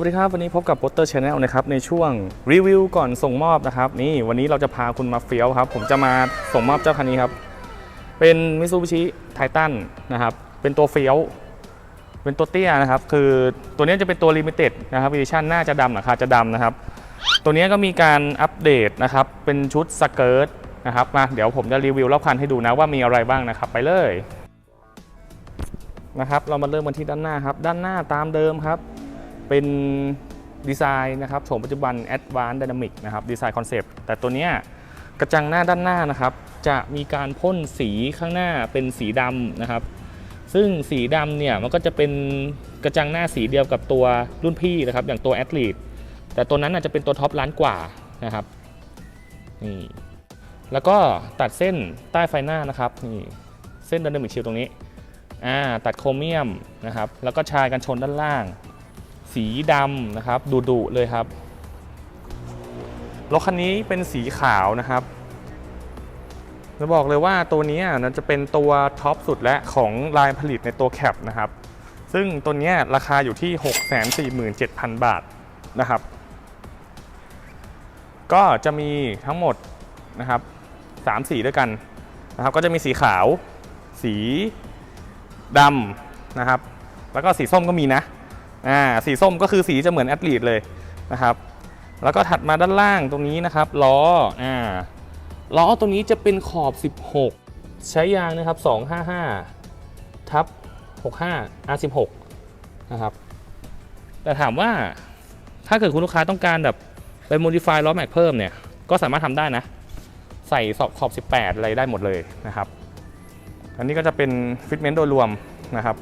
วัสดีครับวันนี้พบกับ p o ตเตอร์ช n แนลนะครับในช่วงรีวิวก่อนส่งมอบนะครับนี่วันนี้เราจะพาคุณมาเฟี้ยวครับ ผมจะมาส่งมอบเจ้าคันนี้ครับ เป็น Mitsubishi Titan นะครับเป็นตัวเฟี้ยว เป็นตัวเตี้ยนะครับ คือตัวนี้จะเป็นตัว Limited นะครับ Edition น่าจะดำราคาจะดำนะครับ ตัวนี้ก็มีการอัปเดตนะครับเป็นชุดสเกิร์ตนะครับมาเดี๋ยวผมจะรีวิวรอบคันให้ดูนะว่ามีอะไรบ้างนะครับไปเลยนะครับเรามาเริ่มกันที่ด้านหน้าครับ ด้านหน้าตามเดิมครับ เป็นดีไซน์นะครับโฉมปัจจุบัน Advanced Dynamic นะครับดีไซน์คอนเซปต์แต่ตัวเนี้ยกระจังหน้าด้านหน้านะครับ จะมีการพ่นสีข้างหน้าเป็นสีดำนะครับ ซึ่งสีดำเนี่ยมันก็จะเป็นกระจังหน้าสีเดียวกับตัวรุ่นพี่นะครับ อย่างตัว a t h l e t แต่ตัวนั้นอาจจะเป็นตัวท็อปล้านกว่านะครับนี่แล้วก็ตัดเส้นใต้ไฟหน้านะครับนี่เส้น Dynamic Shield ตรงนี้อ่าตัดโครเมียมนะครับ แล้วก็ชายกันชนด้านล่าง สีดำนะครับดุดุๆเลยครับรถคันนี้เป็นสีขาวนะครับจะบอกเลยว่าตัวนี้นะจะเป็นตัวท็อปสุดและของลายผลิตในตัวแคปนะครับ ซึ่งตัวนี้ราคาอยู่ที่ 647,000 บาทนะครับ ก็จะมีทั้งหมดนะครับ3สีด้วยกันนะครับ ก็จะมีสีขาว สีดำนะครับ แล้วก็สีส้มก็มีนะ อ่าสีส้มก็คือสีจะเหมือนแอตลีดเลยนะครับ แล้วก็ถัดมาด้านล่างตรงนี้นะครับล้ออ่าล้อตรงนี้จะเป็นขอบ 16 ใช้ยางนะครับ 255 ทับ 65 R16 นะครับ แต่ถามว่าถ้าเกิดคุณลูกค้าต้องการแบบไป modify ล้อแม็กเพิ่มเนี่ย ก็สามารถทำได้นะ ใส่ขอบ 18 อะไรได้หมดเลยนะครับ อันนี้ก็จะเป็นฟิตเมนต์โดยรวมนะครับ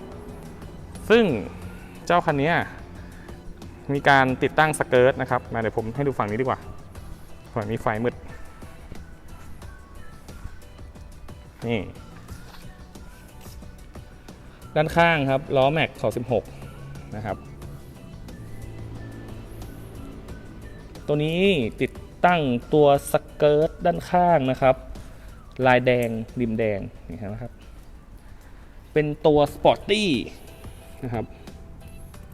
ซึ่ง เจ้าคันนี้มีการติดตั้งสเกิร์ตนะครับมาเดี๋ยวผมให้ดูฝั่งนี้ดีกว่าฝั่งนี้ไฟมืด นี่ ด้านข้างครับ ล้อแม็ก26นะครับ ตัวนี้ติดตั้งตัวสเกิร์ตด้านข้างนะครับ ลายแดงริมแดง นี่นไหมครับ เป็นตัวสปอร์ตตี้นะครับ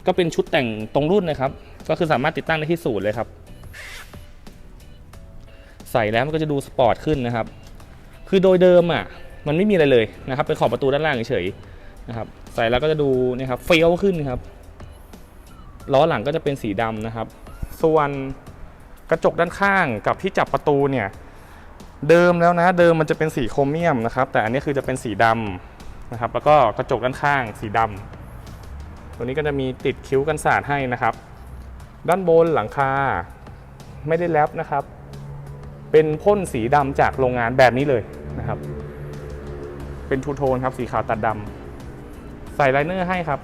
ก็เป็นชุดแต่งตรงรุ่นนะครับ ก็คือสามารถติดตั้งได้ที่ศูนย์เลยครับ ใส่แล้วมันก็จะดูสปอร์ตขึ้นนะครับ คือโดยเดิมอะ มันไม่มีอะไรเลยนะครับ เป็นขอบประตูด้านล่างเฉยๆนะครับ ใส่แล้วก็จะดูนี่ครับเฟี้ยวขึ้นครับ ล้อหลังก็จะเป็นสีดำนะครับ ส่วนกระจกด้านข้างกับที่จับประตูเนี่ย เดิมแล้วนะ เดิมมันจะเป็นสีโครเมียมนะครับ แต่อันนี้คือจะเป็นสีดำนะครับ แล้วก็กระจกด้านข้างสีดำ ตัวนี้ก็จะมีติดคิ้วกันสาดให้นะครับ ด้านบนหลังคาไม่ได้แรปนะครับ เป็นพ่นสีดำจากโรงงานแบบนี้เลยนะครับ เป็นทูโทนครับสีขาวตัดดำใส่ไลเนอร์ให้ครับ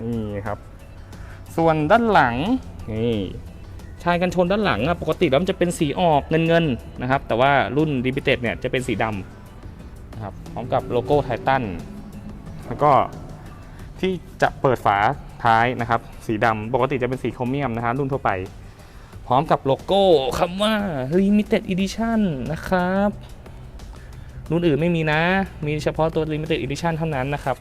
นี่ครับ ส่วนด้านหลังนี่ชายกันชนด้านหลังอะปกติแล้วมันจะเป็นสีออกเงินเงินนะครับ แต่ว่ารุ่น Limited เนี่ยจะเป็นสีดำ นะครับพร้อมกับโลโก้ไททันแล้วก็ที่จะเปิดฝาท้ายนะครับ สีดำปกติจะเป็นสีโครเมียมนะฮะรุ่นทั่วไป พร้อมกับโลโก้คำว่า Limited Edition นะครับรุ่นอื่นไม่มีนะ มีเฉพาะตัว Limited Edition เท่านั้นนะครับ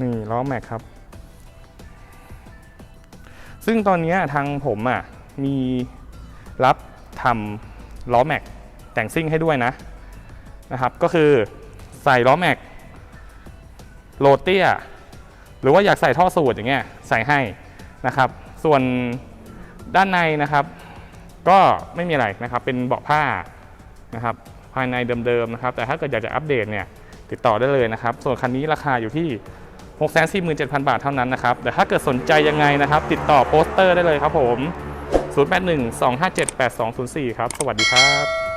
นี่ล้อแม็กครับ ซึ่งตอนนี้ทางผมอะ มี รับทำล้อแม็กแต่งซิ่งให้ด้วยนะนะครับ ก็คือใส่ล้อแม็กโรเตียหรือว่าอยากใส่ท่อสูตรอย่างเงี้ยใส่ให้นะครับ ส่วนด้านในนะครับ ก็ไม่มีอะไรนะครับ เป็นเบาะผ้านะครับ ภายในเดิมๆนะครับ แต่ถ้าเกิดอยากจะอัปเดตเนี่ยติดต่อได้เลยนะครับ ส่วนคันนี้ราคาอยู่ที่ 647,000 บาทเท่านั้นนะครับ แต่ถ้าเกิดสนใจยังไงนะครับ ติดต่อโปสเตอร์ได้เลยครับผม 081 257 8204 ครับ สวัสดีครับ